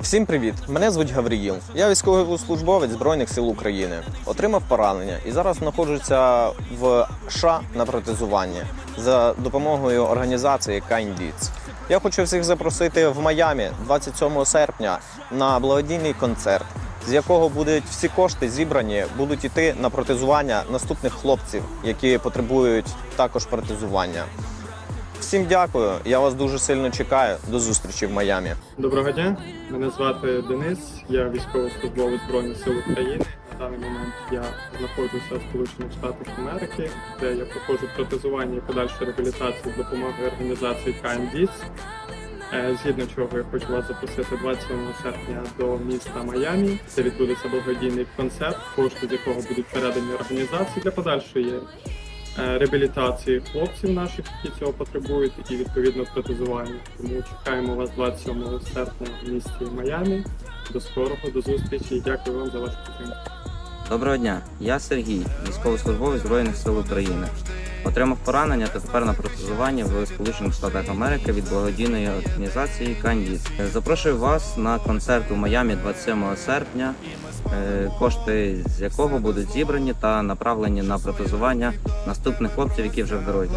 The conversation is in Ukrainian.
Всім привіт! Мене звуть Гавріїл. Я військовослужбовець Збройних сил України. Отримав поранення і зараз знаходжуся в США на протезуванні за допомогою організації Kind. Я хочу всіх запросити в Майамі 27 серпня на благодійний концерт, з якого будуть всі кошти зібрані, будуть йти на протезування наступних хлопців, які потребують також протезування. Всім дякую. Я вас дуже сильно чекаю. До зустрічі в Майамі. Доброго дня, мене звати Денис, я військовослужбовець Збройних сил України. На даний момент я знаходжуся в Сполучених Штатах Америки, де я проходжу протезування і подальшу реабілітацію з допомогою організації KMDIS. Е, Згідно чого я хочу вас запросити 27 серпня до міста Майамі, де відбудеться благодійний концерт, кошти з якого будуть передані організації для подальшої реабілітації хлопців наших, які цього потребують, і відповідно протезування. Тому чекаємо вас 27 серпня в місті Майамі. До скорого, до зустрічі дякую вам за вашу підтримку. Доброго дня, я Сергій, військовослужбовець Збройних сил України. Отримав поранення та тепер на протезування в Сполучених Штатах Америки від благодійної організації Кандіс. Запрошую вас на концерт у Майамі 27 серпня, е, кошти з якого будуть зібрані та направлені на протезування наступних хлопців, які вже в дорозі.